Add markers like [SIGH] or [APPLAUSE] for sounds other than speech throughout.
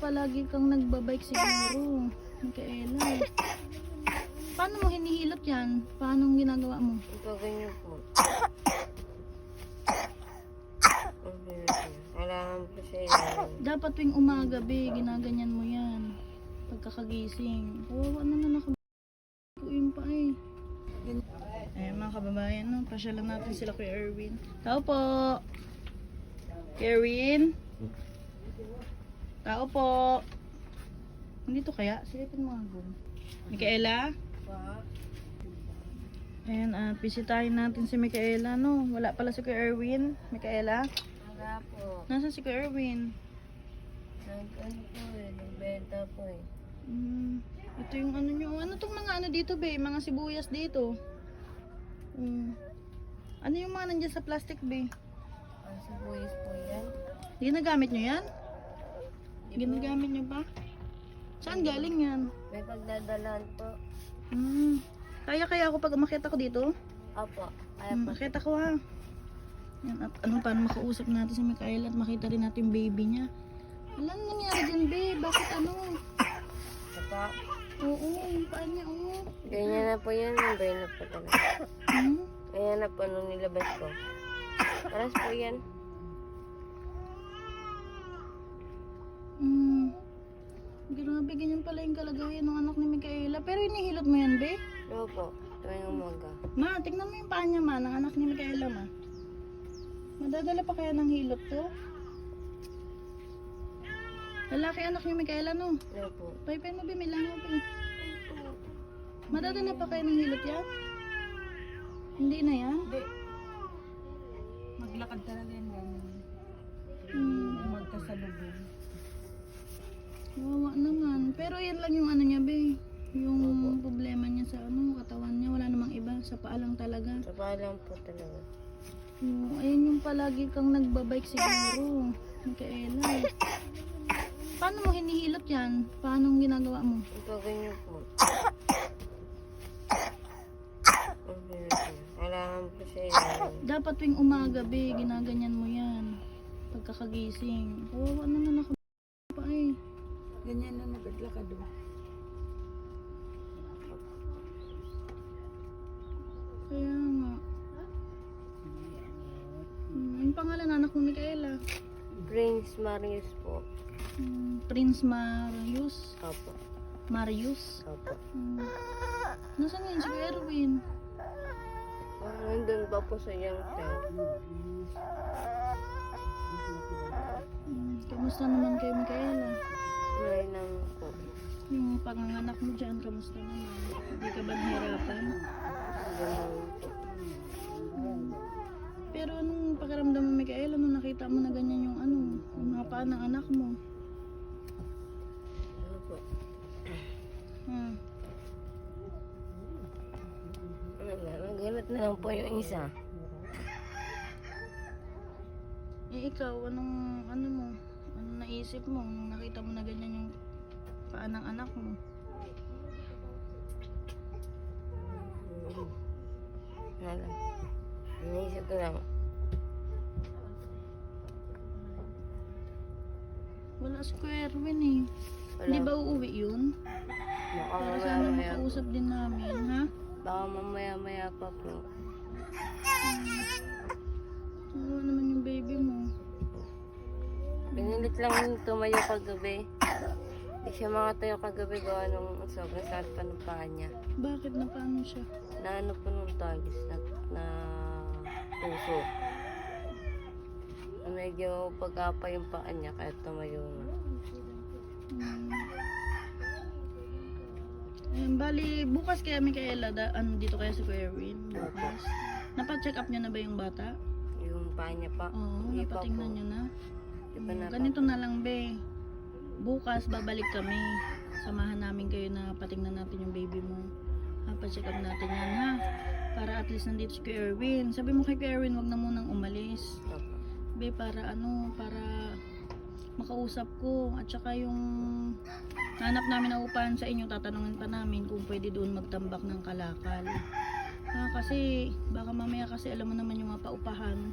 palagi kang nagbabike siguro. Micaela. Paano mo hinihilot yan? Paano ang ginagawa mo? Ito ganyan po. Kailangan po siya yan. Dapat tuwing umaga, be, ginaganyan mo yan. Pagkakagising. Kawawa naman ako. Ko yun pa eh. Eh, mga kababayan, no? Pasyalan natin sila kay Erwin. Tao po! Erwin? Tao po! Nandito kaya? Silipin mo nga gum. Micaela? Pa? Ayan, at bisitahin natin si Micaela, no? Wala pala si Kuya Erwin. Micaela? Wala po. Nasa si Kuya Erwin? Nag ano po eh. Nagbenta po eh. Mm, ito yung ano nyo. Ano tong mga ano dito, be? Mga sibuyas dito. Mm. Ano yung mga nandyan sa plastic, be? Ang sibuyas po yan. Ginagamit nyo yan? Ba? Ginagamit nyo pa? Saan galing yan? May pagdadalaan po. Mm. Kaya kaya ako pag umakit ako dito? Opo. Kaya Mm, po. makita ko ha. Yan, at ano paano makausap natin si Michaela at makita rin natin yung baby niya. Alam nangyari dyan, be? Bakit ano? Saka, Oo, yung paa niya, oo. ganyan na po yan. Ganyan na po talaga. Hmm? Ganyan na po nung nilabas ko. Paras po yan. Mm. Grabe, ganyan pala yung kalagayan ng anak ni Micaela. Pero inihilot mo yan, be? Oo po. Tuwing umaga. Ma, tignan mo yung paa niya, ma, ng anak ni Micaela, ma. Madadala pa kaya ng hilot to? Lalaki anak ni Micaela, no? Oo po. Paypay mo, be, may langaw, be. Madadala pa kaya ng hilot yan? Hindi na yan? Hindi. Maglakad talaga yan ganyan. Hmm. Magkasalubong. Wawa naman. Pero yan lang yung ano niya, be. Yung problema niya sa ano, katawan niya. Wala namang iba. Sa paa lang talaga. Sa paalam po talaga. Oo, ayun yung palagi kang nagbabike siguro. Micaela. Paano mo hinihilot yan? Paano ginagawa mo? Ito ganyan po. Kailangan po siya yan. Dapat tuwing umaga, be, ginaganyan mo yan. Pagkakagising. Kawawa naman ako. Ganyan na nagladlakad oh. Kaya nga. Hmm, yung pangalan ng anak mo, Micaela? Prince Marius po. Hmm, Prince Marius. Opo. Marius. Opo. Hmm. Nasaan ngayon si Erwin? Ah, nandun pa po sa young child. Hmm, kamusta naman kayo, Micaela? May nang po. Yung panganganak mo dyan, kamusta naman? Hindi ka ba nahirapan? Pero anong pakiramdam mo, Micaela, nung nakita mo na ganyan yung ano, yung mga paa ng anak mo? Ano po? Hmm. Ano na, nagamit na lang po yung isa. Eh ikaw, anong, ano mo? Anong naisip mo nung nakita mo na ganyan yung paa ng anak mo? Ano lang. Naisip ko lang. Wala si Kuya Erwin eh. Wala. Hindi ba uuwi yun? Baka Para mamaya sana maya. makausap din namin, ha? Baka mamaya maya pa po. Oo naman yung baby mo. Pinilit lang yung tumayo kagabi. Hindi siya makatayo kagabi gawa nung sobrang sakit pa ng paa niya. Bakit na paano siya? Na ano po nung tagis na, na puso. Na Medyo pagkapa yung paa niya kaya tumayo na. Hmm. Ayun, bali, bukas kaya Micaela, da, ano, dito kaya si Kuya Erwin? Bukas. Napa-check up niya na ba yung bata? Yung paa niya pa. Oo, Hindi pa napatingnan po. niyo na. Di pa na Ganito na lang, be. Bukas, babalik kami. Samahan namin kayo na patingnan natin yung baby mo. Ha, pa-check up natin yan, ha? Para at least nandito si Kuya Erwin. Sabi mo kay Kuya Erwin, wag na munang umalis. Opo. Be, para ano, para makausap ko. At saka yung hanap namin na upahan sa inyo, tatanungin pa namin kung pwede doon magtambak ng kalakal. Ha, kasi baka mamaya kasi alam mo naman yung mga paupahan,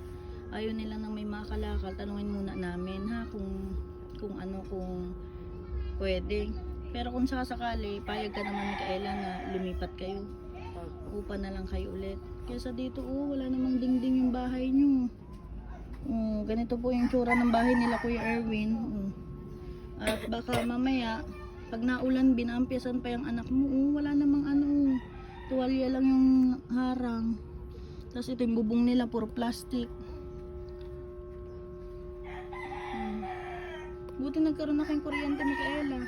ayaw nila nang may mga kalakal, tanungin muna namin ha kung kung ano kung pwede. Pero kung sakasakali, payag ka naman Micaela na lumipat kayo. Upa na lang kayo ulit. Kesa dito, oh, wala namang dingding yung bahay nyo. Oh, ganito po yung tsura ng bahay nila Kuya Erwin. Oh. At baka mamaya, pag naulan, binampiasan pa yung anak mo. Oh, wala namang ano, tuwalya lang yung harang. Tapos ito yung bubong nila, puro plastic. Buti nagkaroon na kayong kuryente, Micaela.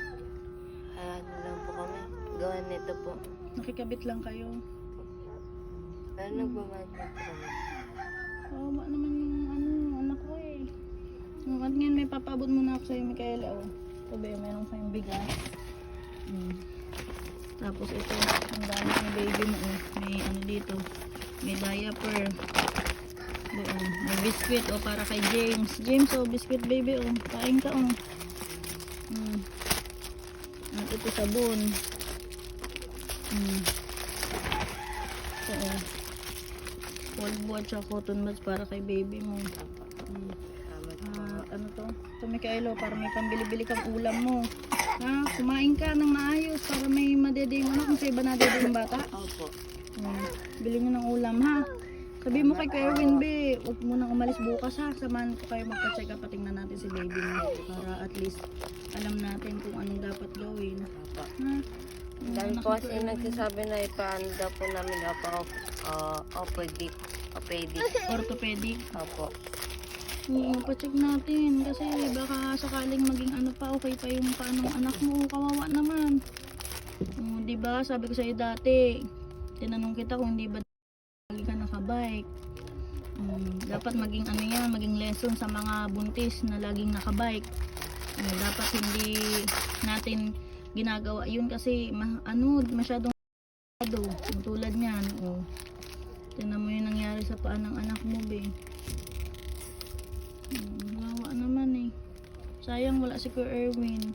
Ah, ano lang po kami. Gawa nito po. Nakikabit lang kayo. Pero nagbabayad na po kami. Kawawa naman yung ano, anak ko eh. Yung at ngayon may papabot muna ako sa'yo, Micaela. Oh. Ito ba meron kayong bigas. Mm. Tapos ito, ang gamit ni baby mo. Oh. May ano dito, may diaper. Biscuit oh, para kay James. James oh, biscuit baby oh. Kain ka oh. Mm. At ito sabon. Mm. Ito. Cold butt at cotton buds para kay baby mo. Mm. Ah, ano to? Ito Mikaelo, para may pambili-bili kang ulam mo. Ha? Kumain ka ng maayos para may madede mo na kung sa iba nadede yung bata. Opo. Hmm. Bili nyo ng ulam ha. Sabi mo kay Kuya Erwin, be, huwag mo nang umalis bukas ha. Samahan ko kayo magpa-check up, patingnan natin si baby mo. Para at least alam natin kung anong dapat gawin. Opo. Ha? Yung Dahil anak po ni kasi Kuya Erwin. nagsasabi na ipaano daw po namin daw po uh, opedic. Opedic. Orthopedic. Opo. Oo, pa-check natin. Kasi baka sakaling maging ano pa, okay pa yung paanong anak mo. Kawawa naman. Oo, di ba Sabi ko sa'yo dati, tinanong kita kung hindi ba nakabike. Um, dapat maging ano yan, maging lesson sa mga buntis na laging nakabike. Oo, dapat hindi natin ginagawa yun kasi ma- ano, masyadong yung tulad niyan. Oh. Tingnan mo yung nangyari sa paan ng anak mo, be. Hmm, wawa naman eh. Sayang wala si Kuya Erwin.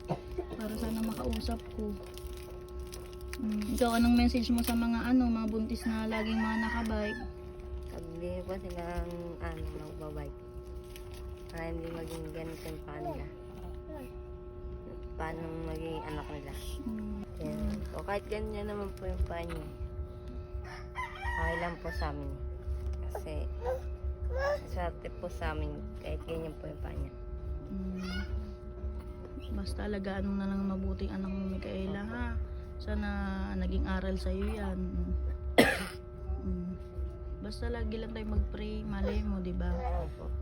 Para sana makausap ko. Hmm, ikaw anong message mo sa mga ano, mga buntis na laging mga nakabike? Sabi po silang ano, magbabike. Para hindi maging ganito yung paano nila. Paano maging anak nila. Yan. So, kahit ganyan naman po yung paa niya. Okay lang po sa amin. Kasi, swerte po sa amin kahit ganyan po yung paa niya. Hmm. Basta alagaan mo na lang mabuting anak mo, Micaela, ha? Sana naging aral sa'yo yan. [COUGHS] Hmm. Basta lagi lang tayo mag-pray, malay mo, di ba?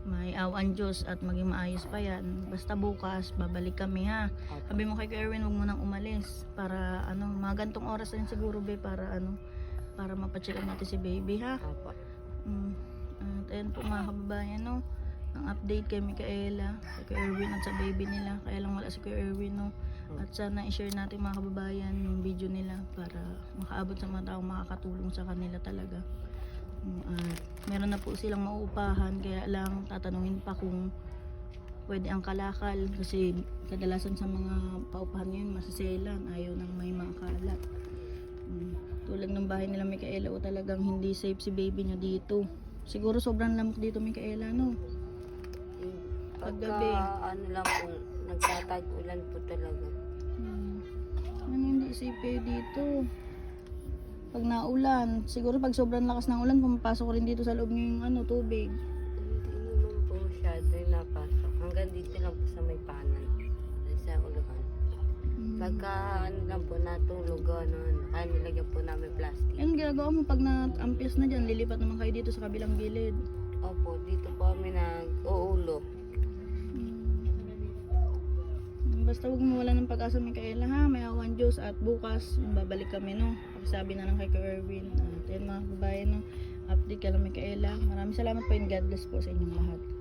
May awan Diyos at maging maayos pa yan. Basta bukas, babalik kami ha. Sabi mo kay Erwin, huwag mo nang umalis. Para ano, mga gantong oras na rin siguro be, para ano, para mapacheck natin si baby ha. Mm. At ayun po mga kababayan, no. Ang update kay Micaela, kay Erwin at sa baby nila. Kaya lang wala si Kuya Erwin, no. At sana i-share natin mga kababayan yung video nila para makaabot sa mga taong makakatulong sa kanila talaga. At meron na po silang mauupahan kaya lang tatanungin pa kung pwede ang kalakal kasi kadalasan sa mga paupahan ngayon masiselan ayaw nang may mga kalat. Mm, Tulad ng bahay nila Micaela o talagang hindi safe si baby niya dito. Siguro sobrang lamok dito Micaela no. Paggabi. ano lang po, nagtatag ulan po talaga. Hmm. Ano hindi safe dito? Pag naulan, siguro pag sobrang lakas ng ulan, pumapasok rin dito sa loob niyo yung ano, tubig. Hindi naman po masyado yung napasok. Hanggang dito lang po sa may panan. Sa uluhan. Hmm. Pagka ano lang po natulog ano, kaya nilagyan po namin plastic. Anong ginagawa mo pag na-ampias na dyan? Lilipat naman kayo dito sa kabilang gilid. Opo, dito po kami nag-uulo. Basta huwag mo wala ng pag-asa Micaela ha, may awan Diyos at bukas babalik kami no. Sabi na lang kay Kuya Erwin. At yun mga kababayan no, update ka lang Micaela. Maraming salamat po and God bless po sa inyong lahat.